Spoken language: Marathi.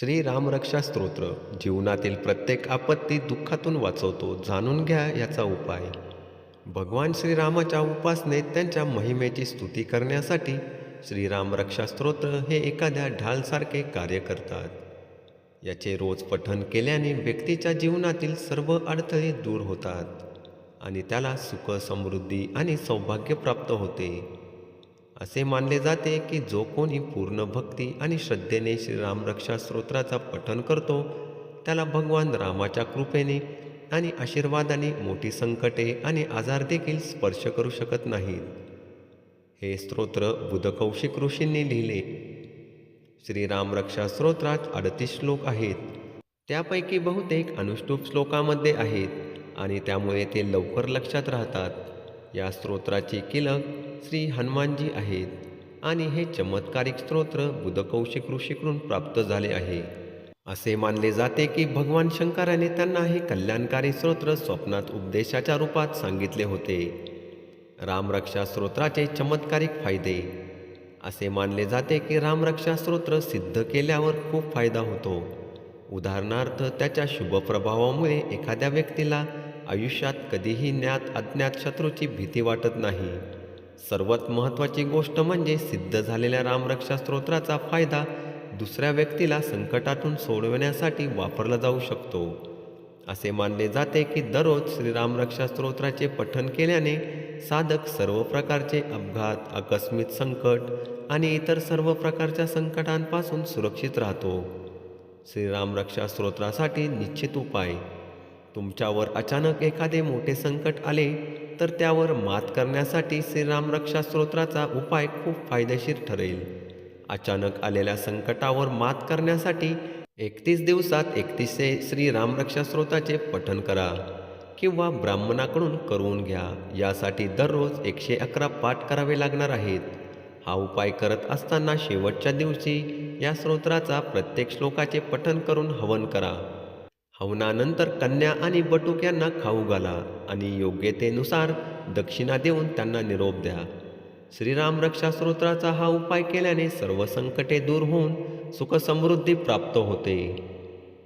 श्री रामरक्षा स्तोत्र. जीवनातील प्रत्येक आपत्ती दुःखातून वाचवतो. जाणून घ्या याचा उपाय. भगवान श्रीरामाच्या उपासनेत त्यांच्या महिमेची स्तुती करण्यासाठी श्रीराम रक्षा स्तोत्र हे एखाद्या ढालसारखे कार्य करतात. याचे रोज पठण केल्याने व्यक्तीच्या जीवनातील सर्व अडथळे दूर होतात आणि त्याला सुख समृद्धी आणि सौभाग्य प्राप्त होते. असे मानले जाते की जो कोणी पूर्ण भक्ती आणि श्रद्धेने श्रीरामरक्षा स्तोत्राचा पठन करतो त्याला भगवान रामाच्या कृपेने आणि आशीर्वादाने मोठी संकटे आणि आजार देखील स्पर्श करू शकत नाहीत. हे स्तोत्र बुधकौशिक ऋषींनी लिहिले. श्रीराम रक्षा स्तोत्रात अडतीस श्लोक आहेत. त्यापैकी बहुतेक अनुष्टुप श्लोकामध्ये आहेत आणि त्यामुळे ते लवकर लक्षात राहतात. या स्तोत्राची किलक श्री हनुमानजी आहेत. आणि हे चमत्कारिक स्तोत्र बुधकौशिक ऋषीकडून प्राप्त झाले आहे. असे मानले जाते की भगवान शंकराने त्यांना हे कल्याणकारी स्तोत्र स्वप्नात उपदेशाच्या रूपात सांगितले होते. रामरक्षा स्तोत्राचे चमत्कारिक फायदे. असे मानले जाते की रामरक्षा स्तोत्र सिद्ध केल्यावर खूप फायदा होतो. उदाहरणार्थ त्याच्या शुभ प्रभावामुळे एखाद्या व्यक्तीला आयुष्यात कधीही ज्ञात अज्ञात शत्रूची भीती वाटत नाही. सर्वात महत्त्वाची गोष्ट म्हणजे सिद्ध झालेल्या रामरक्षा स्तोत्राचा फायदा दुसऱ्या व्यक्तीला संकटातून सोडवण्यासाठी वापरला जाऊ शकतो. असे मानले जाते की दररोज श्रीरामरक्षा स्तोत्राचे पठण केल्याने साधक सर्व प्रकारचे अपघात आकस्मिक संकट आणि इतर सर्व प्रकारच्या संकटांपासून सुरक्षित राहतो. श्रीरामरक्षा स्तोत्रासाठी निश्चित उपाय तुमच्यावर अचानक एखादे मोठे संकट आले तर त्यावर मात करण्यासाठी श्रीराम रक्षा स्तोत्राचा उपाय खूप फायदेशीर ठरेल. अचानक आलेल्या संकटावर मात करण्यासाठी एकतीस दिवसात एकतीसशे श्रीराम रक्षा स्तोत्राचे पठण करा किंवा ब्राह्मणाकडून करून घ्या. यासाठी दररोज एकशे अकरा पाठ करावे लागणार आहेत. हा उपाय करत असताना शेवटच्या दिवशी या स्तोत्राचा प्रत्येक श्लोकाचे पठण करून हवन करा. हवनानंतर कन्या आणि बटूक यांना खाऊ घाला आणि योग्यतेनुसार दक्षिणा देऊन त्यांना निरोप द्या. श्रीराम रक्षा स्तोत्राचा हा उपाय केल्याने सर्व संकटे दूर होऊन सुखसमृद्धी प्राप्त होते.